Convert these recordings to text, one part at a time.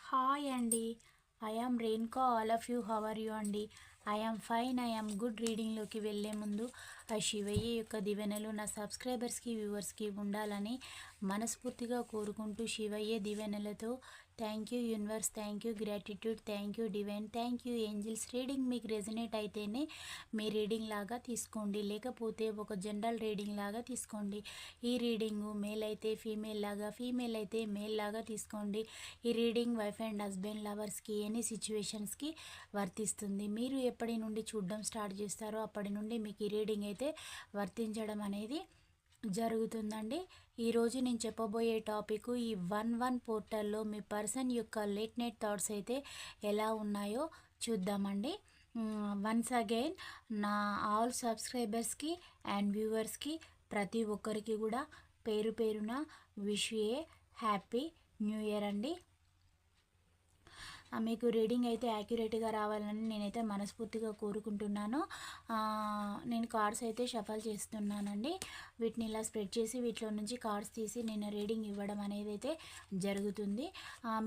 Hi అండి. I am all of you how are you అండి? I fine I good రీడింగ్లోకి వెళ్ళే ముందు ఆ శివయ్య యొక్క దివెనలు నా సబ్స్క్రైబర్స్కి వ్యూవర్స్కి ఉండాలని మనస్ఫూర్తిగా కోరుకుంటూ Shivayya దివెనలతో thank you universe thank you gratitude thank you divine thank you angels. Reading మీకు రెజినేట్ అయితేనే మీ రీడింగ్ లాగా తీసుకోండి. లేకపోతే ఒక జనరల్ రీడింగ్ లాగా తీసుకోండి. ఈ రీడింగు మేల్ అయితే ఫీమేల్ లాగా ఫీమేల్ అయితే మేల్ లాగా తీసుకోండి. ఈ రీడింగ్ వైఫ్ అండ్ హస్బెండ్ లవర్స్కి ఎనీ సిచ్యువేషన్స్కి వర్తిస్తుంది. మీరు ఎప్పటి నుండి చూడడం స్టార్ట్ చేస్తారో అప్పటి నుండి మీకు ఈ రీడింగ్ అయితే వర్తించడం అనేది జరుగుతుందండి. ఈరోజు నేను చెప్పబోయే టాపిక్ ఈ వన్ వన్ పోర్టల్లో మీ పర్సన్ యొక్క లేట్ నైట్ థాట్స్ అయితే ఎలా ఉన్నాయో చూద్దామండి. వన్స్ అగైన్ నా ఆల్ సబ్స్క్రైబర్స్కి అండ్ వ్యూవర్స్కి ప్రతి ఒక్కరికి కూడా పేరు పేరున wish a happy new year అండి. మీకు రీడింగ్ అయితే యాక్యురేట్గా రావాలని నేనైతే మనస్ఫూర్తిగా కోరుకుంటున్నాను. నేను కార్డ్స్ అయితే షఫల్ చేస్తున్నానండి. వీటిని ఇలా స్ప్రెడ్ చేసి వీటిలో నుంచి కార్డ్స్ తీసి నేను రీడింగ్ ఇవ్వడం అనేది అయితే జరుగుతుంది.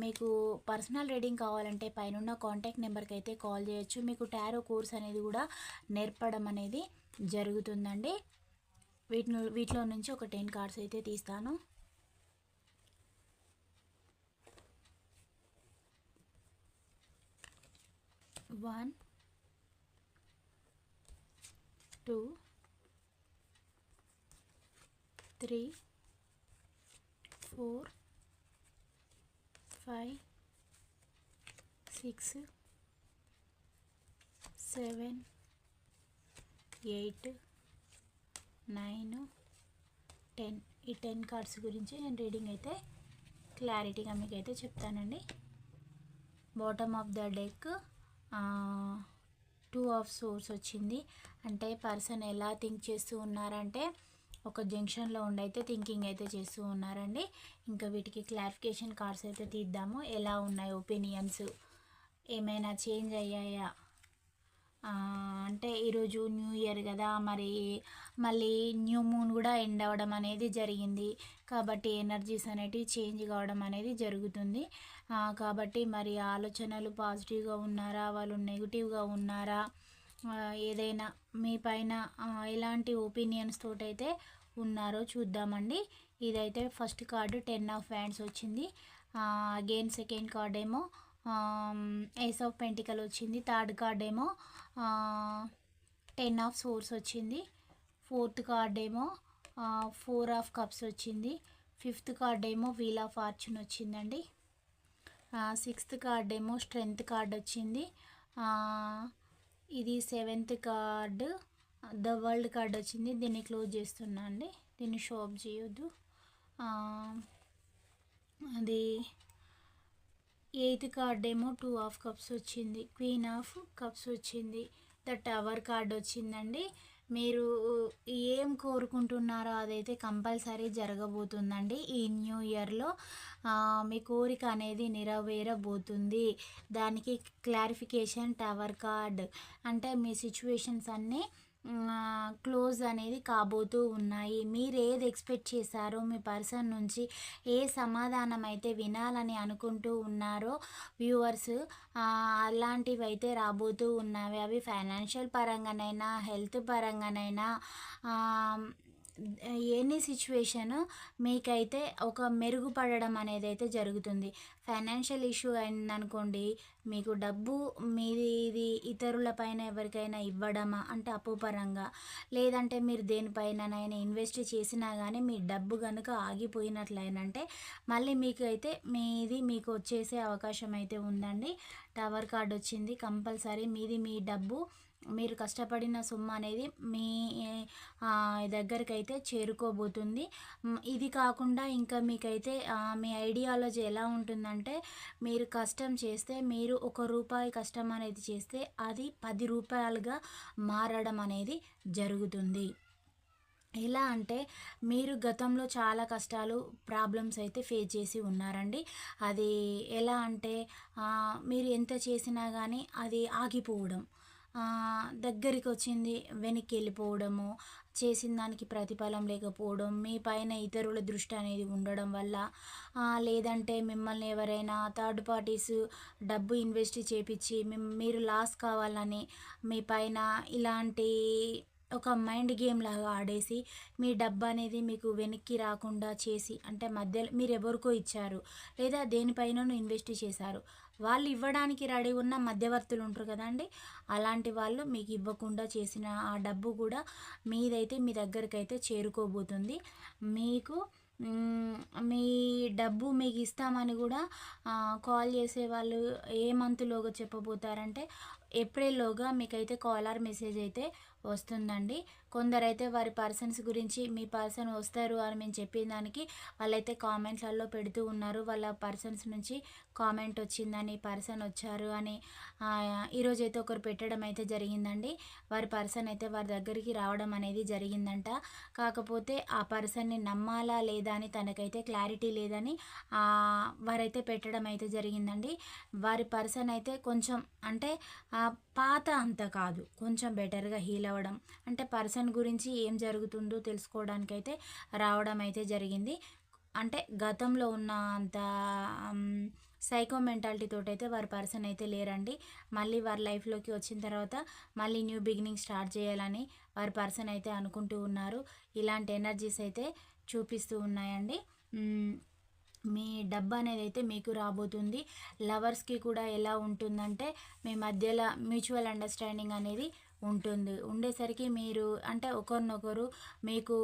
మీకు పర్సనల్ రీడింగ్ కావాలంటే పైన కాంటాక్ట్ నెంబర్కి అయితే కాల్ చేయొచ్చు. మీకు టారో కోర్స్ అనేది కూడా నేర్పడం అనేది జరుగుతుందండి. వీటిని వీటిలో నుంచి ఒక టెన్ కార్డ్స్ అయితే తీస్తాను. One two three four five six seven eight nine ten. ఈ టెన్ కార్డ్స్ గురించి నేను రీడింగ్ అయితే క్లారిటీగా మీకు అయితే చెప్తానండి. Bottom of the deck two of swords వచ్చింది. అంటే పర్సన్ ఎలా థింక్ చేస్తూ ఉన్నారంటే ఒక జంక్షన్లో ఉండైతే థింకింగ్ అయితే చేస్తూ ఉన్నారండి. ఇంకా వీటికి క్లారిఫికేషన్ కార్డ్స్ అయితే తీద్దాము. ఎలా ఉన్నాయి ఒపీనియన్స్ ఏమైనా చేంజ్ అయ్యాయా? అంటే ఈరోజు న్యూ ఇయర్ కదా మరి మళ్ళీ న్యూ మూన్ కూడా ఎండ్ అవ్వడం అనేది జరిగింది. కాబట్టి ఎనర్జీస్ అనేటివి చేంజ్ కావడం అనేది జరుగుతుంది. కాబట్టి మరి ఆలోచనలు పాజిటివ్గా ఉన్నారా వాళ్ళు నెగిటివ్గా ఉన్నారా? ఏదైనా మీ పైన ఎలాంటి ఒపీనియన్స్ తోటైతే ఉన్నారో చూద్దామండి. ఇదైతే first card ten of wands వచ్చింది. అగైన్ సెకండ్ కార్డ్ ఏమో ఏస్ ఆఫ్ పెంటికల్ వచ్చింది. థర్డ్ కార్డ్ ఏమో టెన్ ఆఫ్ సోర్స్ వచ్చింది. ఫోర్త్ కార్డ్ ఏమో ఫోర్ ఆఫ్ కప్స్ వచ్చింది. ఫిఫ్త్ కార్డ్ ఏమో వీల్ ఆఫ్ ఫార్చ్యూన్ వచ్చిందండి. సిక్స్త్ కార్డ్ ఏమో స్ట్రెంగ్త్ కార్డ్ వచ్చింది. ఇది seventh card the world card వచ్చింది. దీన్ని క్లోజ్ చేస్తున్నా అండి. దీన్ని షాప్ చేయొద్దు. అది ఎయిత్ కార్డ్ ఏమో టూ ఆఫ్ కప్స్ వచ్చింది క్వీన్ ఆఫ్ కప్స్ వచ్చింది. ద టవర్ కార్డ్ వచ్చిందండి. మీరు ఏం కోరుకుంటున్నారో అదైతే కంపల్సరీ జరగబోతుందండి. ఈ న్యూ ఇయర్లో మీ కోరిక అనేది నెరవేరబోతుంది. దానికి క్లారిఫికేషన్ టవర్ కార్డ్. అంటే మీ సిచ్యువేషన్స్ అన్నీ క్లోజ్ అనేది కాబోతూ ఉన్నాయి. మీరు ఏది ఎక్స్పెక్ట్ చేశారో మీ పర్సన్ నుంచి ఏ సమాధానం అయితే వినాలని అనుకుంటూ ఉన్నారో వ్యూవర్స్ అలాంటివి అయితే రాబోతూ ఉన్నవి. అవి ఫైనాన్షియల్ పరంగానైనా హెల్త్ పరంగానైనా ఎనీ సిచ్యువేషన్ మీకైతే ఒక మెరుగుపడడం అనేది అయితే జరుగుతుంది. ఫైనాన్షియల్ ఇష్యూ అయిందనుకోండి మీకు డబ్బు మీది ఇది ఇతరుల పైన ఎవరికైనా ఇవ్వడమా? అంటే అప్పు లేదంటే మీరు దేనిపైననైనా ఇన్వెస్ట్ చేసినా కానీ మీ డబ్బు కనుక ఆగిపోయినట్లయినంటే మళ్ళీ మీకు అయితే మీది మీకు వచ్చేసే అవకాశం అయితే ఉందండి. టవర్ కార్డ్ వచ్చింది కంపల్సరీ మీది మీ డబ్బు మీరు కష్టపడిన సొమ్ము అనేది మీ ఆ, దగ్గరికి అయితే చేరుకోబోతుంది ఇది కాకుండా ఇంకా మీకైతే మీ ఐడియాలజీ ఎలా ఉంటుందంటే మీరు కష్టం చేస్తే మీరు ఒక రూపాయి కష్టం అనేది చేస్తే అది పది రూపాయలుగా మారడం అనేది జరుగుతుంది. ఎలా అంటే మీరు గతంలో చాలా కష్టాలు ప్రాబ్లమ్స్ అయితే ఫేస్ చేసి ఉన్నారండి. అది ఎలా అంటే మీరు ఎంత చేసినా కానీ అది ఆగిపోవడం. దగ్గరికి వచ్చింది వెనక్కి వెళ్ళిపోవడము చేసిన దానికి ప్రతిఫలం లేకపోవడం మీ పైన ఇతరుల దృష్టి అనేది ఉండడం వల్ల లేదంటే మిమ్మల్ని ఎవరైనా థర్డ్ పార్టీస్ డబ్బు ఇన్వెస్ట్ చేపించి మీరు లాస్ కావాలని మీ పైన ఇలాంటి ఒక మైండ్ గేమ్ లాగా ఆడేసి మీ డబ్బు అనేది మీకు వెనక్కి రాకుండా చేసి అంటే మధ్యలో మీరు ఎవరికో ఇచ్చారు లేదా దేనిపైనను ఇన్వెస్ట్ చేశారు వాళ్ళు ఇవ్వడానికి రెడీ ఉన్న మధ్యవర్తులు ఉంటారు కదండి అలాంటి వాళ్ళు మీకు ఇవ్వకుండా చేసిన ఆ డబ్బు కూడా మీదైతే మీ దగ్గరికి అయితే చేరుకోబోతుంది. మీకు మీ డబ్బు మీకు ఇస్తామని కూడా కాల్ చేసే వాళ్ళు ఏ మంత్లోగా చెప్పబోతారంటే ఏప్రిల్లోగా మీకైతే కాలర్ మెసేజ్ అయితే వస్తుందండి. కొందరైతే వారి పర్సన్స్ గురించి మీ పర్సన్ వస్తారు అని మేము చెప్పిన దానికి వాళ్ళైతే కామెంట్లలో పెడుతూ ఉన్నారు. వాళ్ళ పర్సన్స్ నుంచి కామెంట్ వచ్చిందని పర్సన్ వచ్చారు అని ఈరోజు అయితే ఒకరు పెట్టడం అయితే జరిగిందండి. వారి పర్సన్ అయితే వారి దగ్గరికి రావడం అనేది జరిగిందంట. కాకపోతే ఆ పర్సన్ని నమ్మాలా లేదా అని తనకైతే క్లారిటీ లేదని వారైతే పెట్టడం అయితే జరిగిందండి. వారి పర్సన్ అయితే కొంచెం అంటే పాత అంత కాదు. కొంచెం బెటర్గా హీల్ అవ్వడం. అంటే పర్సన్ గురించి ఏం జరుగుతుందో తెలుసుకోవడానికైతే రావడం అయితే జరిగింది. అంటే గతంలో ఉన్న అంత సైకో మెంటాలిటీతో అయితే వారి పర్సన్ అయితే లేరండి. మళ్ళీ వారి లైఫ్లోకి వచ్చిన తర్వాత మళ్ళీ న్యూ బిగినింగ్ స్టార్ట్ చేయాలని వారి పర్సన్ అయితే అనుకుంటూ ఉన్నారు. ఇలాంటి ఎనర్జీస్ అయితే చూపిస్తూ ఉన్నాయండి. మీ డబ్బు అనేది అయితే మీకు రాబోతుంది. లవర్స్కి కూడా ఎలా ఉంటుందంటే మీ మధ్యలో మ్యూచువల్ అండర్స్టాండింగ్ అనేది ఉంటుంది. ఉండేసరికి మీరు అంటే ఒకరినొకరు మీకు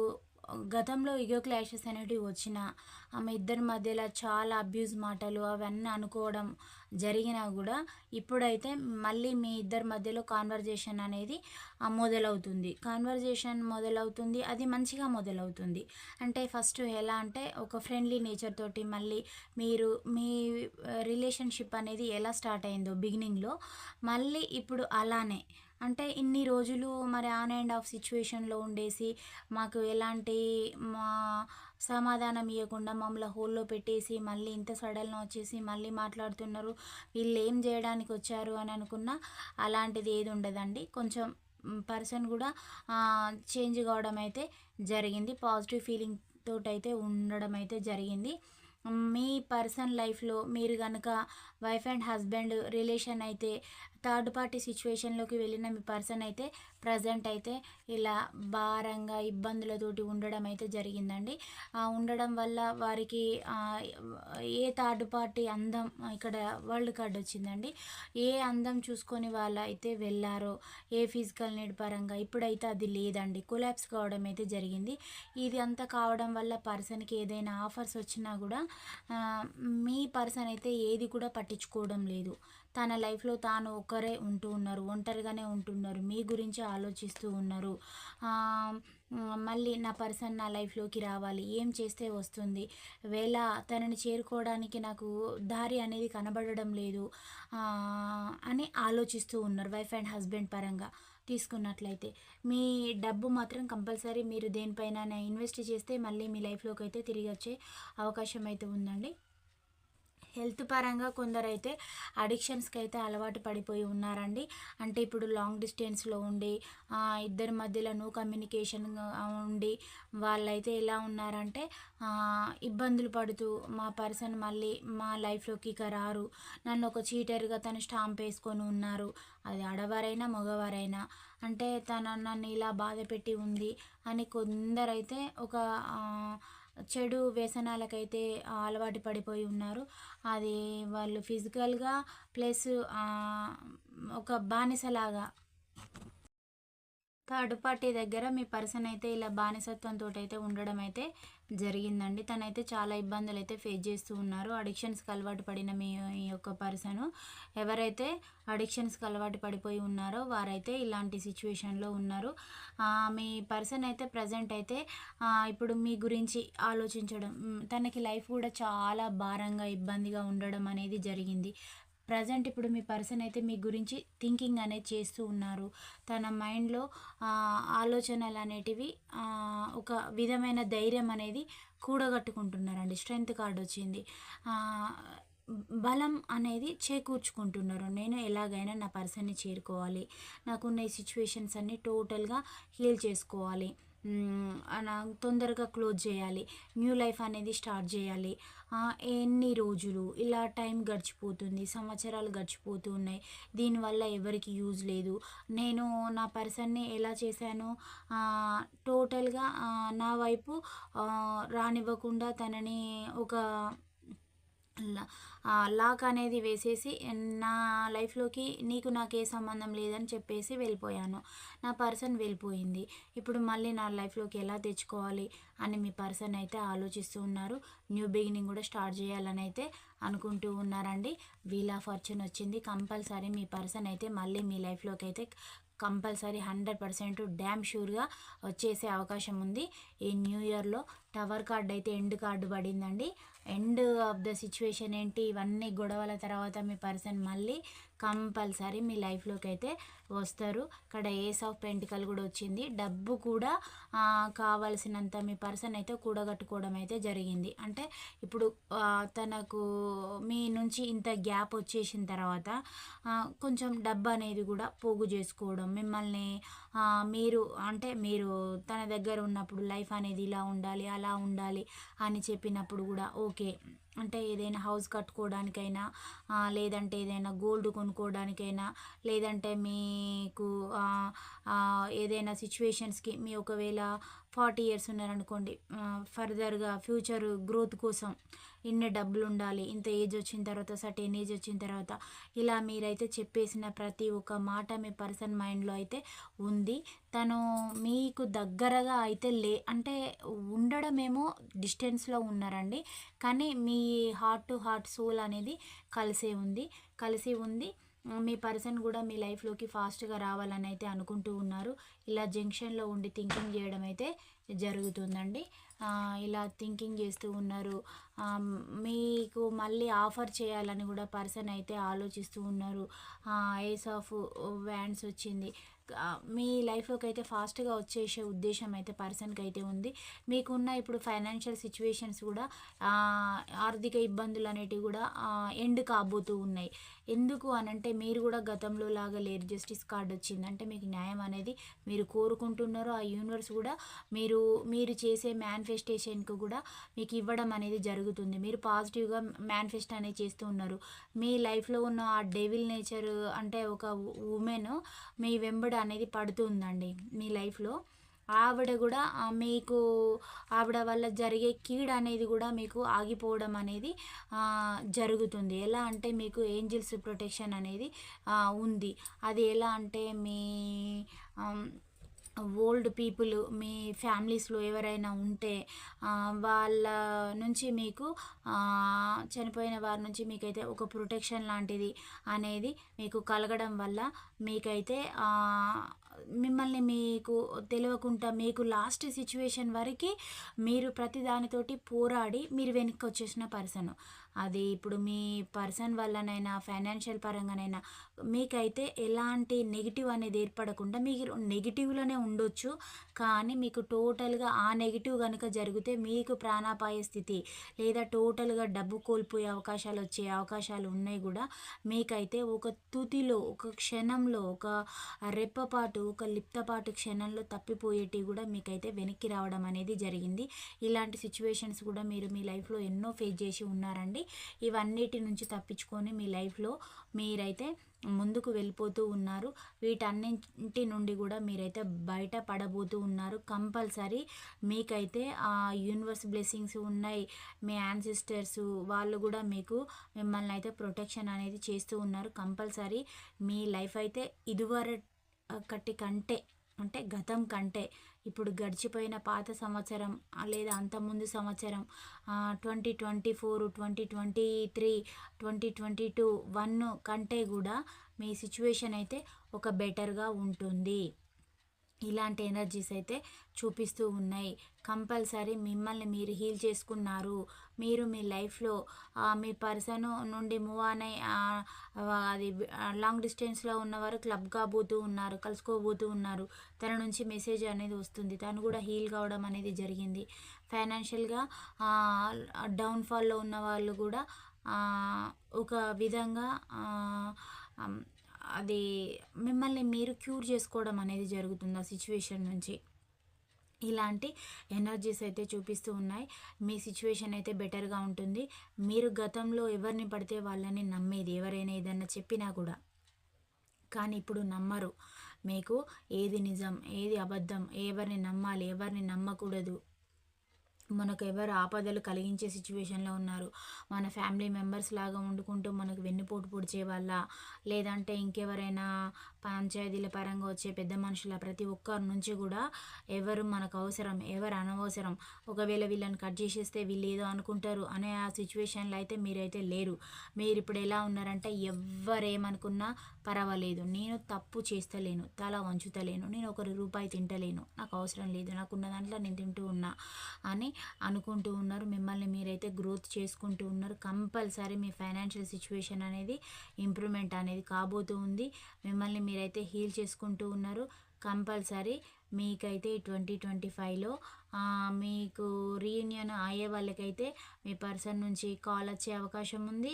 గతంలో ఇగో క్లాషెస్ అనేటివి వచ్చిన ఆమె ఇద్దరి మధ్యలో చాలా అబ్యూజ్ మాటలు అవన్నీ అనుకోవడం జరిగినా కూడా ఇప్పుడైతే మళ్ళీ మీ ఇద్దరి మధ్యలో కాన్వర్జేషన్ అనేది మొదలవుతుంది. కాన్వర్జేషన్ మొదలవుతుంది అది మంచిగా మొదలవుతుంది. అంటే ఫస్ట్ ఎలా అంటే ఒక ఫ్రెండ్లీ నేచర్ తోటి మళ్ళీ మీరు మీ uh, రిలేషన్షిప్ అనేది ఎలా స్టార్ట్ అయిందో బిగినింగ్లో మళ్ళీ ఇప్పుడు అలానే అంటే ఇన్ని రోజులు మరి ఆన్ అండ్ ఆఫ్ సిచ్యువేషన్లో ఉండేసి మాకు ఎలాంటి మా సమాధానం ఇవ్వకుండా మమ్మల్ని హోల్లో పెట్టేసి మళ్ళీ ఇంత సడన్గా వచ్చేసి మళ్ళీ మాట్లాడుతున్నారు. వీళ్ళు ఏం చేయడానికి వచ్చారు అని అనుకున్నా అలాంటిది ఏది ఉండదండి. కొంచెం పర్సన్ కూడా చేంజ్ కావడం అయితే జరిగింది. పాజిటివ్ ఫీలింగ్ తోటైతే ఉండడం అయితే జరిగింది. మీ పర్సన్ లైఫ్లో మీరు కనుక వైఫ్ అండ్ హస్బెండ్ రిలేషన్ అయితే థర్డ్ పార్టీ సిచ్యువేషన్లోకి వెళ్ళిన మీ పర్సన్ అయితే ప్రజెంట్ అయితే ఇలా భారంగా ఇబ్బందులతోటి ఉండడం అయితే జరిగిందండి. ఉండడం వల్ల వారికి ఏ థర్డ్ పార్టీ అందం ఇక్కడ వరల్డ్ కార్డ్ వచ్చిందండి. ఏ అందం చూసుకొని వాళ్ళు అయితే వెళ్ళారో ఏ ఫిజికల్ నీడ్ పరంగా ఇప్పుడైతే అది లేదండి. కొలాప్స్ కావడం అయితే జరిగింది. ఇది అంతా కావడం వల్ల పర్సన్కి ఏదైనా ఆఫర్స్ వచ్చినా కూడా మీ పర్సన్ అయితే ఏది కూడా పట్టించుకోవడం లేదు. తన లైఫ్లో తాను ఒక్కరే ఉంటూ ఉన్నారు ఒంటరిగానే ఉంటున్నారు మీ గురించి ఆలోచిస్తూ ఉన్నారు. మళ్ళీ నా పర్సన్ నా లైఫ్లోకి రావాలి. ఏం చేస్తే వస్తుంది? వేళ తనని చేరుకోవడానికి నాకు దారి అనేది కనబడడం లేదు. అని ఆలోచిస్తూ ఉన్నారు వైఫ్ అండ్ హస్బెండ్ పరంగా తీసుకున్నట్లయితే. మీ డబ్బు మాత్రం కంపల్సరీ మీరు దేనిపైన ఇన్వెస్ట్ చేస్తే మళ్ళీ మీ లైఫ్లోకి అయితే తిరిగి వచ్చే అవకాశం అయితే ఉందండి. హెల్త్ పరంగా కొందరైతే అడిక్షన్స్కి అయితే అలవాటు పడిపోయి ఉన్నారండి. అంటే ఇప్పుడు లాంగ్ డిస్టెన్స్లో ఉండి ఇద్దరి మధ్యలో నో కమ్యూనికేషన్ ఉండి వాళ్ళైతే ఎలా ఉన్నారంటే ఇబ్బందులు పడుతూ మా పర్సన్ మళ్ళీ మా లైఫ్లోకి ఇక రారు. నన్ను ఒక చీటర్గా తను స్టాంప్ వేసుకొని ఉన్నారు. అది ఆడవారైనా మగవారైనా. అంటే తన నన్ను ఇలా బాధ పెట్టి ఉంది అని కొందరైతే ఒక చెడు వ్యసనాలకైతే అలవాటు పడిపోయి ఉన్నారు. అది వాళ్ళు ఫిజికల్గా ప్లస్ ఒక బానిసలాగా థర్డ్ పార్టీ దగ్గర మీ పర్సన్ అయితే ఇలా బానిసత్వంతో అయితే ఉండడం అయితే జరిగిందండి. తనైతే చాలా ఇబ్బందులు అయితే ఫేస్ చేస్తూ ఉన్నారు. అడిక్షన్స్కి అలవాటు పడిన మీ యొక్క పర్సన్ ఎవరైతే అడిక్షన్స్కి అలవాటు పడిపోయి ఉన్నారో వారైతే ఇలాంటి సిచ్యువేషన్లో ఉన్నారు. మీ పర్సన్ అయితే ప్రజెంట్ అయితే ఇప్పుడు మీ గురించి ఆలోచించడం తనకి లైఫ్ కూడా చాలా భారంగా ఇబ్బందిగా ఉండడం అనేది జరిగింది. ప్రజెంట్ ఇప్పుడు మీ పర్సన్ అయితే మీ గురించి థింకింగ్ అనేది చేస్తూ ఉన్నారు. తన మైండ్లో ఆలోచనలు అనేటివి ఒక విధమైన ధైర్యం అనేది కూడగట్టుకుంటున్నారండి. స్ట్రెంగ్త్ కార్డ్ వచ్చింది. బలం అనేది చేకూర్చుకుంటున్నారు. నేను ఎలాగైనా నా పర్సన్ని చేరుకోవాలి. నాకున్న ఈ సిచ్యువేషన్స్ అన్నీ టోటల్గా హీల్ చేసుకోవాలి. తొందరగా క్లోజ్ చేయాలి. న్యూ లైఫ్ అనేది స్టార్ట్ చేయాలి. ఎన్ని రోజులు ఇలా టైం గడిచిపోతుంది సంవత్సరాలు గడిచిపోతూ ఉన్నాయి. దీనివల్ల ఎవరికి యూజ్ లేదు. నేను నా పర్సన్ని ఎలా చేశాను? టోటల్గా నా వైపు రానివ్వకుండా తనని ఒక లాక్ అనేది వేసేసి నా లైఫ్లోకి నీకు నాకు ఏ సంబంధం లేదని చెప్పేసి వెళ్ళిపోయాను. నా పర్సన్ వెళ్ళిపోయింది. ఇప్పుడు మళ్ళీ నా లైఫ్లోకి ఎలా తెచ్చుకోవాలి అని మీ పర్సన్ అయితే ఆలోచిస్తూ ఉన్నారు. న్యూ బిగినింగ్ కూడా స్టార్ట్ చేయాలని అయితే అనుకుంటూ ఉన్నారండి. వీల్ ఆఫ్ ఫార్చ్యూన్ వచ్చింది. కంపల్సరీ మీ పర్సన్ అయితే మళ్ళీ మీ లైఫ్లోకి అయితే కంపల్సరీ హండ్రెడ్ పర్సెంట్ డ్యామ్ షూర్గా వచ్చేసే అవకాశం ఉంది. ఈ న్యూ ఇయర్లో టవర్ కార్డ్ అయితే ఎండ్ కార్డు పడిందండి. ఎండ్ ఆఫ్ ద సిచ్యువేషన్ ఏంటి? ఇవన్నీ గొడవల తర్వాత మీ పర్సన్ మళ్ళీ కంపల్సరీ మీ లైఫ్లోకి అయితే వస్తారు. ఇక్కడ ఏస్ ఆఫ్ పెంటికల్ కూడా వచ్చింది. డబ్బు కూడా కావాల్సినంత మీ పర్సన్ అయితే కూడగట్టుకోవడం అయితే జరిగింది. అంటే ఇప్పుడు తనకు మీ నుంచి ఇంత గ్యాప్ వచ్చేసిన తర్వాత కొంచెం డబ్బు అనేది కూడా పోగు చేసుకోవడం మిమ్మల్ని మీరు అంటే మీరు తన దగ్గర ఉన్నప్పుడు లైఫ్ అనేది ఇలా ఉండాలి అలా ఉండాలి అని చెప్పినప్పుడు కూడా ఓకే. అంటే ఏదైనా హౌస్ కట్టుకోవడానికైనా లేదంటే ఏదైనా గోల్డ్ కొనుక్కోవడానికైనా లేదంటే మీకు ఏదైనా సిచ్యువేషన్స్కి మీ ఒకవేళ ఫార్టీ ఇయర్స్ ఉన్నారనుకోండి ఫర్దర్గా ఫ్యూచర్ గ్రోత్ కోసం ఇన్ని డబ్బులు ఉండాలి ఇంత ఏజ్ వచ్చిన తర్వాత సర్టెన్ ఏజ్ వచ్చిన తర్వాత ఇలా మీరైతే చెప్పేసిన ప్రతి ఒక్క మాట మీ పర్సన్ మైండ్లో అయితే ఉంది. తను మీకు దగ్గరగా అయితే లే అంటే ఉండడమేమో డిస్టెన్స్లో ఉన్నారండి కానీ మీ హార్ట్ టు హార్ట్ సోల్ అనేది కలిసే ఉంది. కలిసి ఉంది. మీ పర్సన్ కూడా మీ లైఫ్లోకి ఫాస్ట్గా రావాలని అయితే అనుకుంటూ ఉన్నారు. ఇలా జంక్షన్లో ఉండి థింకింగ్ చేయడం అయితే జరుగుతుందండి. ఇలా థింకింగ్ చేస్తూ ఉన్నారు. మీకు మళ్ళీ ఆఫర్ చేయాలని కూడా పర్సన్ అయితే ఆలోచిస్తూ ఉన్నారు. ఏస్ ఆఫ్ వ్యాండ్స్ వచ్చింది. మీ లైఫ్లోకి అయితే ఫాస్ట్గా వచ్చేసే ఉద్దేశం అయితే పర్సన్కి అయితే ఉంది. మీకున్న ఇప్పుడు ఫైనాన్షియల్ సిచ్యువేషన్స్ కూడా ఆర్థిక ఇబ్బందులు అనేటివి కూడా ఎండ్ కాబోతూ ఉన్నాయి. ఎందుకు అనంటే మీరు కూడా గతంలో లాగా లేరు జస్టిస్ కార్డ్ వచ్చింది. అంటే మీకు న్యాయం అనేది మీరు కోరుకుంటున్నారో ఆ యూనివర్స్ కూడా మీరు మీరు చేసే మేనిఫెస్టేషన్కి కూడా మీకు ఇవ్వడం అనేది జరుగుతుంది. మీరు పాజిటివ్గా మేనిఫెస్ట్ అనేది చేస్తూ ఉన్నారు. మీ లైఫ్లో ఉన్న ఆ డెవిల్ నేచర్ అంటే ఒక ఉమెన్ మీ వెంబడి అనేది పడుతుందండి మీ లైఫ్లో. ఆవిడ కూడా మీకు ఆవిడ వల్ల జరిగే కీడ్ అనేది కూడా మీకు ఆగిపోవడం అనేది జరుగుతుంది. ఎలా అంటే మీకు ఏంజిల్స్ ప్రొటెక్షన్ అనేది ఉంది. అది ఎలా అంటే మీ ఓల్డ్ పీపుల్ మీ ఫ్యామిలీస్లో ఎవరైనా ఉంటే వాళ్ళ నుంచి మీకు చనిపోయిన వారి నుంచి మీకైతే ఒక ప్రొటెక్షన్ లాంటిది అనేది మీకు కలగడం వల్ల మీకైతే మిమ్మల్ని మీకు తెలియకుండా మీకు లాస్ట్ సిచ్యువేషన్ వరకు మీరు ప్రతి దానితోటి పోరాడి మీరు వెనక్కి వచ్చేసిన పర్సన్. అది ఇప్పుడు మీ పర్సన్ వల్లనైనా ఫైనాన్షియల్ పరంగానైనా మీకైతే ఎలాంటి నెగిటివ్ అనేది ఏర్పడకుండా మీకు నెగిటివ్లోనే ఉండొచ్చు. కానీ మీకు టోటల్గా ఆ నెగిటివ్ కనుక జరిగితే మీకు ప్రాణాపాయ స్థితి లేదా టోటల్గా డబ్బు కోల్పోయే అవకాశాలు వచ్చే అవకాశాలు ఉన్నాయి కూడా మీకైతే ఒక తుతిలో ఒక క్షణంలో ఒక రెప్పపాటు ఒక లిప్తపాటు క్షణంలో తప్పిపోయేటివి కూడా మీకైతే వెనక్కి రావడం అనేది జరిగింది. ఇలాంటి సిచ్యువేషన్స్ కూడా మీరు మీ లైఫ్లో ఎన్నో ఫేస్ చేసి ఉన్నారండి. ఇవన్నిటి నుంచి తప్పించుకొని మీ లైఫ్లో మీరైతే ముందుకు వెళ్ళిపోతూ ఉన్నారు. వీటన్నింటి నుండి కూడా మీరైతే బయట పడబోతూ ఉన్నారు. కంపల్సరీ మీకైతే ఆ యూనివర్స్ బ్లెస్సింగ్స్ ఉన్నాయి. మీ యాన్సిస్టర్స్ వాళ్ళు కూడా మీకు మిమ్మల్ని అయితే ప్రొటెక్షన్ అనేది చేస్తూ ఉన్నారు. కంపల్సరీ మీ లైఫ్ అయితే ఇదివరకటి కంటే అంటే గతం కంటే ఇప్పుడు గడిచిపోయిన పాత సంవత్సరం లేదా అంతకుముందు సంవత్సరం twenty twenty four twenty twenty three twenty twenty two one కంటే కూడా మీ సిచ్యువేషన్ అయితే ఒక బెటర్గా ఉంటుంది. ఇలాంటి ఎనర్జీస్ అయితే చూపిస్తూ ఉన్నాయి. కంపల్సరీ మిమ్మల్ని మీరు హీల్ చేసుకున్నారు. మీరు మీ లైఫ్లో మీ పర్సన్ నుండి మూవ్ ఆన్ అయి అది లాంగ్ డిస్టెన్స్లో ఉన్నవారు క్లబ్ కాబోతూ ఉన్నారు కలుసుకోబోతూ ఉన్నారు. తన నుంచి మెసేజ్ అనేది వస్తుంది. తను కూడా హీల్ కావడం అనేది జరిగింది. ఫైనాన్షియల్గా డౌన్ఫాల్లో ఉన్న వాళ్ళు కూడా ఒక విధంగా అది మిమ్మల్ని మీరు క్యూర్ చేసుకోవడం అనేది జరుగుతుంది ఆ సిచ్యువేషన్ నుంచి. ఇలాంటి ఎనర్జీస్ అయితే చూపిస్తూ ఉన్నాయి. మీ సిచ్యువేషన్ అయితే బెటర్గా ఉంటుంది. మీరు గతంలో ఎవరిని పడితే వాళ్ళని నమ్మేది ఎవరైనా ఏదన్నా చెప్పినా కూడా. కానీ ఇప్పుడు నమ్మరు. మీకు ఏది నిజం ఏది అబద్ధం ఎవరిని నమ్మాలి ఎవరిని నమ్మకూడదు మనకు ఎవరు ఆపదలు కలిగించే సిచ్యువేషన్లో ఉన్నారు. మన ఫ్యామిలీ మెంబర్స్ లాగా వండుకుంటూ మనకు వెన్నుపోటు పొడిచే వాళ్ళ లేదంటే ఇంకెవరైనా పంచాయతీల పరంగా వచ్చే పెద్ద మనుషుల ప్రతి ఒక్కరి నుంచి కూడా ఎవరు మనకు అవసరం ఎవరు అనవసరం. ఒకవేళ వీళ్ళని కట్ చేసేస్తే వీళ్ళు ఏదో అనుకుంటారు అనే ఆ సిచ్యువేషన్లో అయితే మీరైతే లేరు. మీరు ఇప్పుడు ఎలా ఉన్నారంటే ఎవరేమనుకున్నా పర్వాలేదు. నేను తప్పు చేస్తలేను తల వంచుతలేను నేను ఒకరి రూపాయి తింటలేను. నాకు అవసరం లేదు నాకున్న దాంట్లో నేను తింటూ ఉన్నా అని అనుకుంటూ ఉన్నారు. మిమ్మల్ని మీరైతే గ్రోత్ చేసుకుంటూ ఉన్నారు. కంపల్సరీ మీ ఫైనాన్షియల్ సిచ్యువేషన్ అనేది ఇంప్రూవ్మెంట్ అనేది కాబోతూ ఉంది. మిమ్మల్ని మీరైతే హీల్ చేసుకుంటూ ఉన్నారు కంపల్సరీ మీకైతే ట్వంటీ ట్వంటీ ఫైవ్లో మీకు రీయూనియన్ అయ్యే వాళ్ళకైతే మీ పర్సన్ నుంచి కాల్ వచ్చే అవకాశం ఉంది.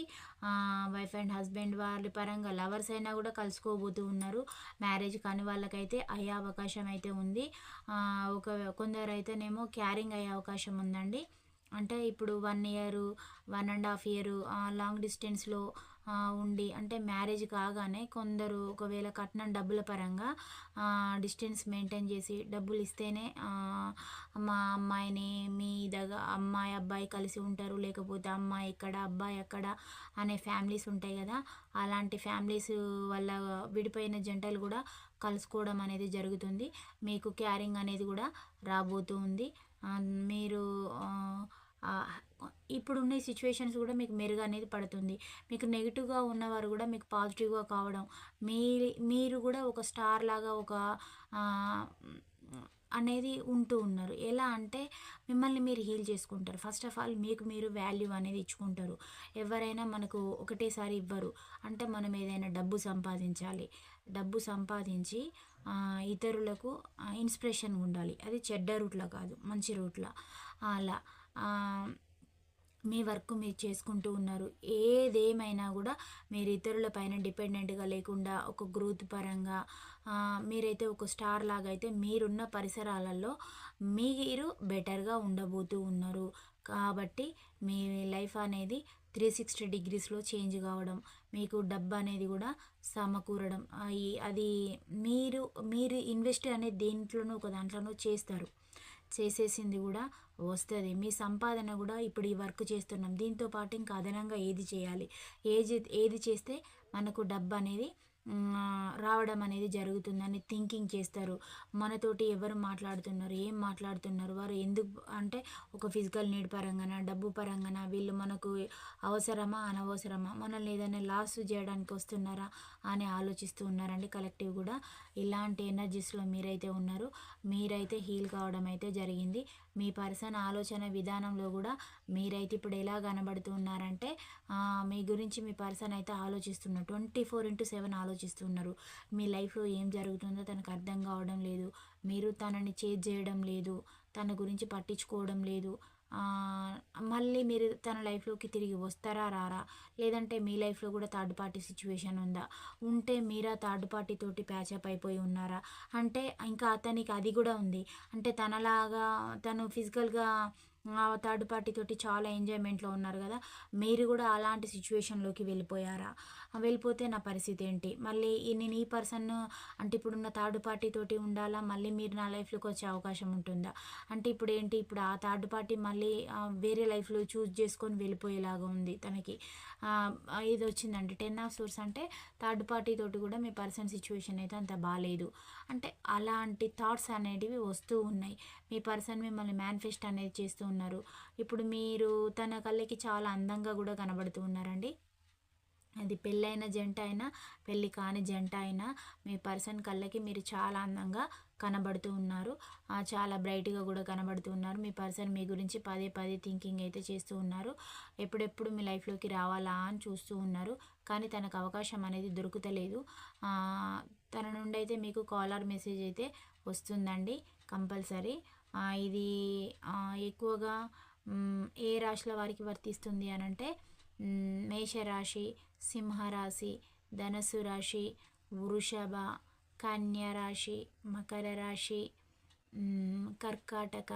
వైఫ్ అండ్ హస్బెండ్ వాళ్ళ పరంగా లవర్స్ అయినా కూడా కలుసుకోబోతూ ఉన్నారు. మ్యారేజ్ కాని వాళ్ళకైతే అయ్యే అవకాశం అయితే ఉంది. ఒక కొందరు అయితేనేమో క్యారింగ్ అయ్యే అవకాశం ఉందండి. అంటే ఇప్పుడు one year one and half year long డిస్టెన్స్లో ఉండి అంటే మ్యారేజ్ కాగానే కొందరు ఒకవేళ కట్నం డబ్బుల పరంగా డిస్టెన్స్ మెయింటైన్ చేసి డబ్బులు ఇస్తేనే మా అమ్మాయిని మీ దగ్గర అమ్మాయి అబ్బాయి కలిసి ఉంటారు. లేకపోతే అమ్మాయి ఎక్కడ అబ్బాయి ఎక్కడ అనే ఫ్యామిలీస్ ఉంటాయి కదా. అలాంటి ఫ్యామిలీస్ వల్ల విడిపోయిన జంటలు కూడా కలుసుకోవడం అనేది జరుగుతుంది. మీకు క్యారింగ్ అనేది కూడా రాబోతూ ఉంది. మీరు ఇప్పుడున్న సిచ్యువేషన్స్ కూడా మీకు మెరుగు అనేది పడుతుంది. మీకు నెగిటివ్గా ఉన్నవారు కూడా మీకు పాజిటివ్గా కావడం మీ మీరు కూడా ఒక స్టార్ లాగా ఒక అనేది ఉంటూ ఉన్నారు. ఎలా అంటే మిమ్మల్ని మీరు హీల్ చేసుకుంటారు. ఫస్ట్ ఆఫ్ ఆల్ మీకు మీరు వాల్యూ అనేది ఇచ్చుకుంటారు. ఎవరైనా మనకు ఒకటేసారి ఇవ్వరు. అంటే మనం ఏదైనా డబ్బు సంపాదించాలి. డబ్బు సంపాదించి ఇతరులకు ఇన్స్పిరేషన్ ఉండాలి. అది చెడ్డ రూట్లో కాదు. మంచి రూట్లో అలా. మీ వర్క్ మీరు చేసుకుంటూ ఉన్నారు. ఏదేమైనా కూడా మీరు ఇతరుల పైన డిపెండెంట్గా లేకుండా ఒక గ్రోత్ పరంగా మీరైతే ఒక స్టార్ లాగా అయితే మీరున్న పరిసరాలలో మీరు బెటర్గా ఉండబోతూ ఉన్నారు. కాబట్టి మీ లైఫ్ అనేది త్రీ సిక్స్టీ డిగ్రీస్లో చేంజ్ కావడం మీకు డబ్బు అనేది కూడా సమకూరడం అది మీరు మీరు ఇన్వెస్ట్ అనేది దేంట్లోనూ ఒక దాంట్లోనూ చేస్తారు. చేసేసింది కూడా వస్తుంది. మీ సంపాదన కూడా ఇప్పుడు ఈ వర్క్ చేస్తున్నాం. దీంతో పాటు ఇంకా అదనంగా ఏది చేయాలి? ఏది ఏది చేస్తే మనకు డబ్బు అనేది రావడం అనేది జరుగుతుందని థింకింగ్ చేస్తారు. మనతోటి ఎవరు మాట్లాడుతున్నారు? ఏం మాట్లాడుతున్నారు? వారు ఎందుకు అంటే ఒక ఫిజికల్ నీడ్ పరంగాన డబ్బు పరంగాన వీళ్ళు మనకు అవసరమా అనవసరమా? మనల్ని ఏదైనా లాస్ చేయడానికి వస్తున్నారా అని ఆలోచిస్తూ ఉన్నారండి. కలెక్టివ్ కూడా ఇలాంటి ఎనర్జీస్లో మీరైతే ఉన్నారు. మీరైతే హీల్ కావడం అయితే జరిగింది. మీ పర్సన్ ఆలోచన విధానంలో కూడా మీరైతే ఇప్పుడు ఎలా కనబడుతున్నారంటే మీ గురించి మీ పర్సన్ అయితే ఆలోచిస్తున్నారు. ట్వంటీ ఫోర్ ఇంటూ సెవెన్ ఆలోచిస్తున్నారు. మీ లైఫ్లో ఏం జరుగుతుందో తనకు అర్థం కావడం లేదు. మీరు తనని చేజ్ చేయడం లేదు. తన గురించి పట్టించుకోవడం లేదు. మళ్ళీ మీరు తన లైఫ్లోకి తిరిగి వస్తారా రారా? లేదంటే మీ లైఫ్లో కూడా థర్డ్ పార్టీ సిచ్యువేషన్ ఉందా? ఉంటే మీరా థర్డ్ పార్టీ తోటి ప్యాచప్ అయిపోయి ఉన్నారా? అంటే ఇంకా అతనికి అది కూడా ఉంది. అంటే తనలాగా తను ఫిజికల్గా థర్డ్ పార్టీ తోటి చాలా ఎంజాయ్మెంట్లో ఉన్నారు కదా. మీరు కూడా అలాంటి సిచ్యువేషన్లోకి వెళ్ళిపోయారా? వెళ్ళిపోతే నా పరిస్థితి ఏంటి? మళ్ళీ నేను ఈ పర్సన్ అంటే ఇప్పుడున్న థర్డ్ పార్టీ తోటి ఉండాలా? మళ్ళీ మీరు నా లైఫ్లోకి వచ్చే అవకాశం ఉంటుందా? అంటే ఇప్పుడు ఏంటి? ఇప్పుడు ఆ థర్డ్ పార్టీ మళ్ళీ వేరే లైఫ్లో చూస్ చేసుకొని వెళ్ళిపోయేలాగా ఉంది తనకి. ఇది వచ్చిందండి. టెన్ ఆఫ్ సోర్స్ అంటే థర్డ్ పార్టీ తోటి కూడా మీ పర్సన్ సిచ్యువేషన్ అయితే అంత బాగాలేదు అంటే అలాంటి థాట్స్ అనేటివి వస్తూ ఉన్నాయి. మీ పర్సన్ మిమ్మల్ని మేనిఫెస్ట్ అనేది చేస్తూ ఉన్నారు. ఇప్పుడు మీరు తన కళ్ళకి చాలా అందంగా కూడా కనబడుతూ ఉన్నారండి. అది పెళ్ళైన జంట అయినా పెళ్ళి కాని జంట అయినా మీ పర్సన్ కళ్ళకి మీరు చాలా అందంగా కనబడుతూ ఉన్నారు. చాలా బ్రైట్గా కూడా కనబడుతూ ఉన్నారు. మీ పర్సన్ మీ గురించి పదే పదే థింకింగ్ అయితే చేస్తూ ఉన్నారు. ఎప్పుడెప్పుడు మీ లైఫ్లోకి రావాలా అని చూస్తూ ఉన్నారు. కానీ తనకు అవకాశం అనేది దొరుకుతలేదు. తన నుండి అయితే మీకు కాలర్ మెసేజ్ అయితే వస్తుందండి కంపల్సరీ. ఇది ఎక్కువగా ఏ రాశుల వారికి వర్తిస్తుంది అని అంటే మేషరాశి సింహరాశి ధనస్సు రాశి వృషభ కన్య రాశి మకర రాశి కర్కాటక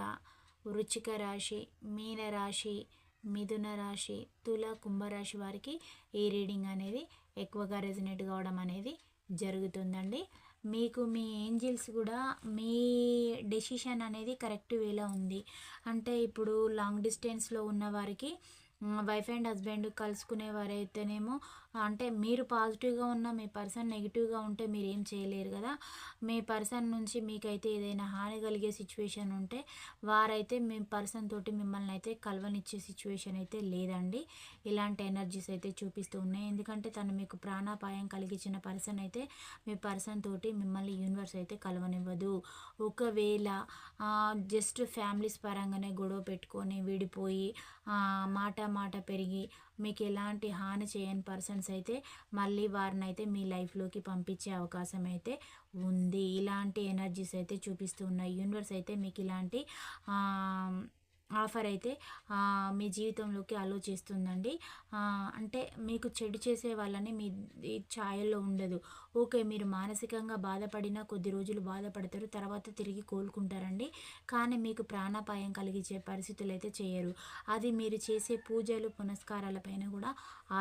వృచ్చిక రాశి మీనరాశి మిథున రాశి తుల కుంభరాశి వారికి ఈ రీడింగ్ అనేది ఎక్కువగా రెజినేట్ కావడం అనేది జరుగుతుందండి. మీకు మీ ఏంజిల్స్ కూడా మీ డెసిషన్ అనేది కరెక్ట్ వేలో ఉంది. అంటే ఇప్పుడు లాంగ్ డిస్టెన్స్లో ఉన్న వారికి వైఫ్ అండ్ హస్బెండ్ కలుసుకునే వారైతేనేమో అంటే మీరు పాజిటివ్గా ఉన్న మీ పర్సన్ నెగిటివ్గా ఉంటే మీరు ఏం చేయలేరు కదా. మీ పర్సన్ నుంచి మీకైతే ఏదైనా హాని కలిగే సిచ్యువేషన్ ఉంటే వారైతే మీ పర్సన్ తోటి మిమ్మల్ని అయితే కలవనిచ్చే సిచ్యువేషన్ అయితే లేదండి. ఇలాంటి ఎనర్జీస్ అయితే చూపిస్తూ ఉన్నాయి. ఎందుకంటే తను మీకు ప్రాణాపాయం కలిగించిన పర్సన్ అయితే మీ పర్సన్ తోటి మిమ్మల్ని యూనివర్స్ అయితే కలవనివ్వదు. ఒకవేళ జస్ట్ ఫ్యామిలీస్ పరంగానే గొడవ పెట్టుకొని విడిపోయి మాట మాట పెరిగి మీకు ఎలాంటి హాని చేయని పర్సన్స్ అయితే మళ్ళీ వారిని అయితే మీ లైఫ్లోకి పంపించే అవకాశం అయితే ఉంది. ఇలాంటి ఎనర్జీస్ అయితే చూపిస్తూ ఉన్నాయి యూనివర్స్ అయితే మీకు ఇలాంటి ఆఫర్ అయితే మీ జీవితంలోకి అలో చేస్తుందండి. అంటే మీకు చెడు చేసే వాళ్ళని మీ ఛాయల్లో ఉండదు. ఓకే మీరు మానసికంగా బాధపడినా కొద్ది రోజులు బాధపడతారు తర్వాత తిరిగి కోలుకుంటారండి. కానీ మీకు ప్రాణాపాయం కలిగించే పరిస్థితులు అయితే చేయరు. అది మీరు చేసే పూజలు పునస్కారాలపైన కూడా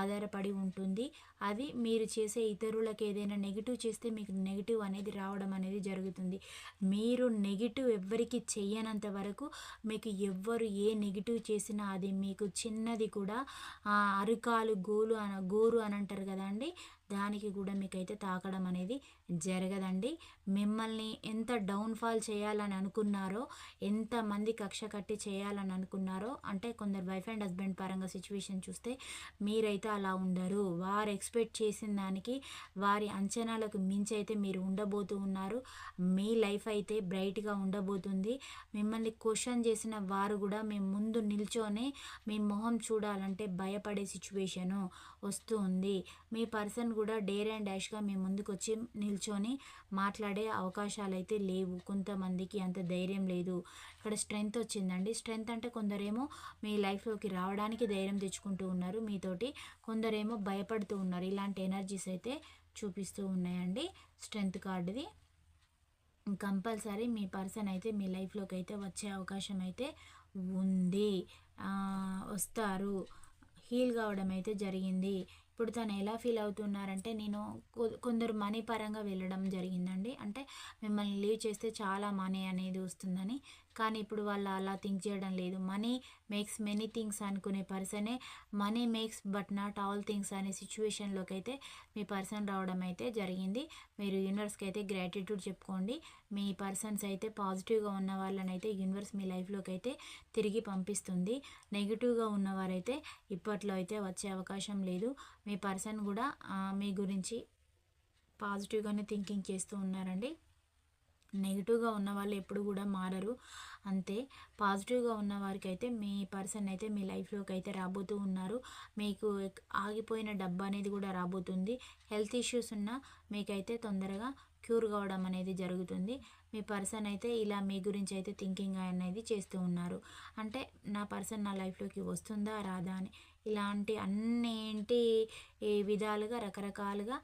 ఆధారపడి ఉంటుంది. అది మీరు చేసే ఇతరులకు ఏదైనా నెగిటివ్ చేస్తే మీకు నెగిటివ్ అనేది రావడం అనేది జరుగుతుంది. మీరు నెగిటివ్ ఎవ్వరికి చెయ్యనంత వరకు మీకు ఎవ్వరు ఏ నెగిటివ్ చేసినా అది మీకు చిన్నది కూడా అరికాలు గోలు అన గోరు అని అంటారు కదా అండి దానికి కూడా మీకైతే తాకడం అనేది జరగదండి. మిమ్మల్ని ఎంత డౌన్ఫాల్ చేయాలని అనుకున్నారో ఎంతమంది కక్ష కట్టి చేయాలని అనుకున్నారో అంటే కొందరు వైఫ్ అండ్ హస్బెండ్ పరంగా సిచ్యువేషన్ చూస్తే మీరైతే అలా ఉండరు. వారు ఎక్స్పెక్ట్ చేసిన దానికి వారి అంచనాలకు మించి అయితే మీరు ఉండబోతూ ఉన్నారు. మీ లైఫ్ అయితే బ్రైట్గా ఉండబోతుంది. మిమ్మల్ని క్వశ్చన్ చేసిన వారు కూడా మీ ముందు నిల్చొని మీ మొహం చూడాలంటే భయపడే సిచ్యువేషను వస్తుంది మీ పర్సన్ కూడా డేర్ అండ్ డాష్గా మీ ముందుకు వచ్చి నిల్చొని మాట్లాడే అవకాశాలు అయితే లేవు. కొంతమందికి అంత ధైర్యం లేదు. ఇక్కడ స్ట్రెంగ్త్ వచ్చిందండి. స్ట్రెంగ్త్ అంటే కొందరేమో మీ లైఫ్లోకి రావడానికి ధైర్యం తెచ్చుకుంటూ ఉన్నారు. మీతోటి కొందరేమో భయపడుతూ ఉన్నారు. ఇలాంటి ఎనర్జీస్ అయితే చూపిస్తూ ఉన్నాయండి. స్ట్రెంగ్త్ కార్డుది. కంపల్సరీ మీ పర్సన్ అయితే మీ లైఫ్లోకి అయితే వచ్చే అవకాశం అయితే ఉంది. వస్తారు. హీల్ కావడం అయితే జరిగింది. ఇప్పుడు తను ఎలా ఫీల్ అవుతున్నారంటే నేను కొందరు మనీ పరంగా వెళ్ళడం జరిగిందండి. అంటే మిమ్మల్ని లీవ్ చేస్తే చాలా మనీ అనేది వస్తుందని కానీ ఇప్పుడు వాళ్ళు అలా థింక్ చేయడం లేదు. మనీ మేక్స్ మెనీ థింగ్స్ అనుకునే పర్సనే money makes but not all things అనే సిచ్యువేషన్లోకి అయితే మీ పర్సన్ రావడం అయితే జరిగింది. మీరు యూనివర్స్కి అయితే గ్రాటిట్యూడ్ చెప్పుకోండి. మీ పర్సన్స్ అయితే పాజిటివ్గా ఉన్న వాళ్ళని అయితే యూనివర్స్ మీ లైఫ్లోకి అయితే తిరిగి పంపిస్తుంది. నెగిటివ్గా ఉన్నవారైతే ఇప్పట్లో అయితే వచ్చే అవకాశం లేదు. మీ పర్సన్ కూడా మీ గురించి పాజిటివ్గానే థింకింగ్ చేస్తూ ఉన్నారండి. నెగిటివ్గా ఉన్న వాళ్ళు ఎప్పుడు కూడా మారరు. అంతే పాజిటివ్గా ఉన్న వారికి అయితే మీ పర్సన్ అయితే మీ లైఫ్లోకి అయితే రాబోతూ ఉన్నారు. మీకు ఆగిపోయిన డబ్బు అనేది కూడా రాబోతుంది. హెల్త్ ఇష్యూస్ ఉన్నా మీకైతే తొందరగా క్యూర్ కావడం అనేది జరుగుతుంది. మీ పర్సన్ అయితే ఇలా మీ గురించి అయితే థింకింగ్ అనేది చేస్తూ ఉన్నారు. అంటే నా పర్సన్ నా లైఫ్లోకి వస్తుందా రాదా అని. ఇలాంటి అన్నింటి ఈ విధాలుగా రకరకాలుగా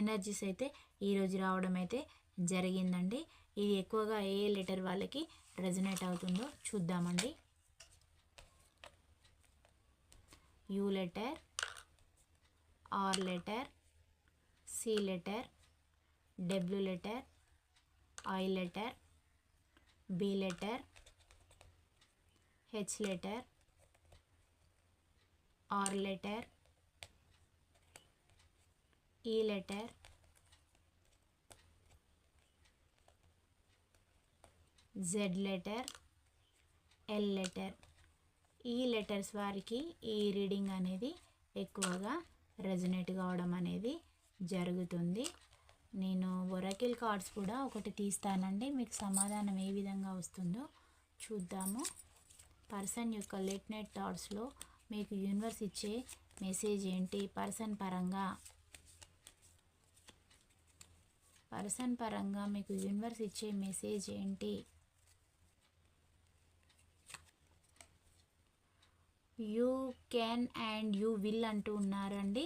ఎనర్జీస్ అయితే ఈరోజు రావడం అయితే జరిగిందండి. ఇది ఎక్కువగా ఏ లెటర్ వాళ్ళకి రెజనేట్ అవుతుందో చూద్దామండి. U letter R letter C letter W letter I letter B letter H letter R letter E letter Z letter L letter E letters వారికి ఈ రీడింగ్ అనేది ఎక్కువగా రెజనేట్ కావడం అనేది జరుగుతుంది. నేను ఒరకిల్ కార్డ్స్ కూడా ఒకటి తీస్తానండి. మీకు సమాధానం ఏ విధంగా వస్తుందో చూద్దాము. పర్సన్ యొక్క లేట్ నైట్ థాట్స్లో మీకు యూనివర్స్ ఇచ్చే మెసేజ్ ఏంటి? పర్సన్ పరంగా. పర్సన్ పరంగా మీకు యూనివర్స్ ఇచ్చే మెసేజ్ ఏంటి? You can and you will అంటూ ఉన్నారండి.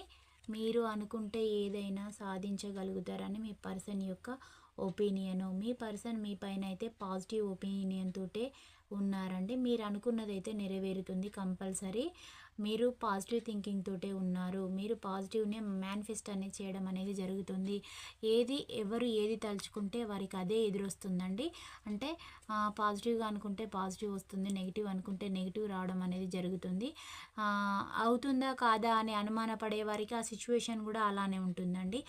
మీరు అనుకుంటే ఏదైనా సాధించగలుగుతారని మీ పర్సన్ యొక్క ఒపీనియను. మీ పర్సన్ మీ పైన అయితే పాజిటివ్ ఒపీనియన్ తోటే ఉన్నారండి. మీరు అనుకున్నదైతే నెరవేరుతుంది కంపల్సరీ. మీరు పాజిటివ్ థింకింగ్ తోటే ఉన్నారు. మీరు పాజిటివ్నే మేనిఫెస్ట్ అనేది చేయడం అనేది జరుగుతుంది. ఏది ఎవరు ఏది తలుచుకుంటే వారికి అదే ఎదురొస్తుందండి. అంటే పాజిటివ్గా అనుకుంటే పాజిటివ్ వస్తుంది నెగిటివ్ అనుకుంటే నెగిటివ్ రావడం అనేది జరుగుతుంది. అవుతుందా కాదా అని అనుమాన పడే వారికి ఆ సిచ్యువేషన్ కూడా అలానే ఉంటుందండి.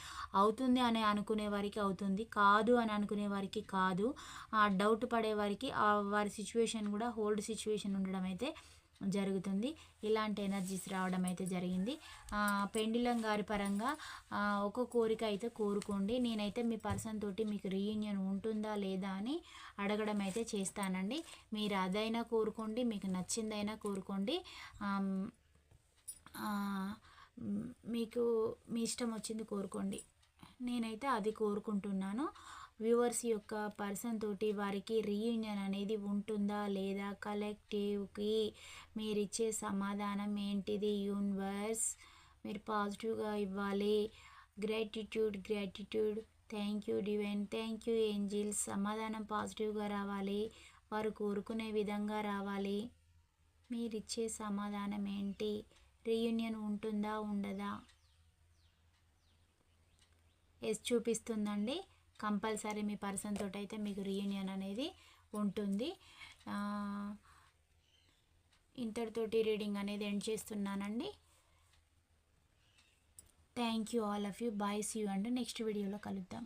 అవుతుంది అని అనుకునే వారికి అవుతుంది. కాదు అని అనుకునే వారికి కాదు. ఆ డౌట్ పడే వారికి వారి సిచ్యువేషన్ కూడా హోల్డ్ సిచ్యువేషన్ ఉండడం అయితే జరుగుతుంది. ఇలాంటి ఎనర్జీస్ రావడం అయితే జరిగింది పెండిలం గారి పరంగా ఒక కోరిక అయితే కోరుకోండి. నేనైతే మీ పర్సన్ తోటి మీకు రీయూనియన్ ఉంటుందా లేదా అని అడగడం అయితే చేస్తానండి. మీరు అదైనా కోరుకోండి మీకు నచ్చిందైనా కోరుకోండి. మీకు మీ ఇష్టం వచ్చింది కోరుకోండి. నేనైతే అది కోరుకుంటున్నాను. వ్యూవర్స్ యొక్క పర్సన్ తోటి వారికి రీయూనియన్ అనేది ఉంటుందా లేదా? కలెక్టివ్కి మీరు ఇచ్చే సమాధానం ఏంటిది యూనివర్స్? మీరు పాజిటివ్గా ఇవ్వాలి. Gratitude gratitude. Thank you divine. Thank you angels. సమాధానం పాజిటివ్గా రావాలి. వారు కోరుకునే విధంగా రావాలి. మీరు ఇచ్చే సమాధానం ఏంటి? రీయూనియన్ ఉంటుందా ఉండదా? ఎస్ చూపిస్తుందండి. కంపల్సరీ మీ పర్సన్ తోటి అయితే మీకు రీయూనియన్ అనేది ఉంటుంది. ఇంతటితోటి రీడింగ్ అనేది ఎండ్ చేస్తున్నానండి. Thank you all of you bye see you and next వీడియోలో కలుద్దాం.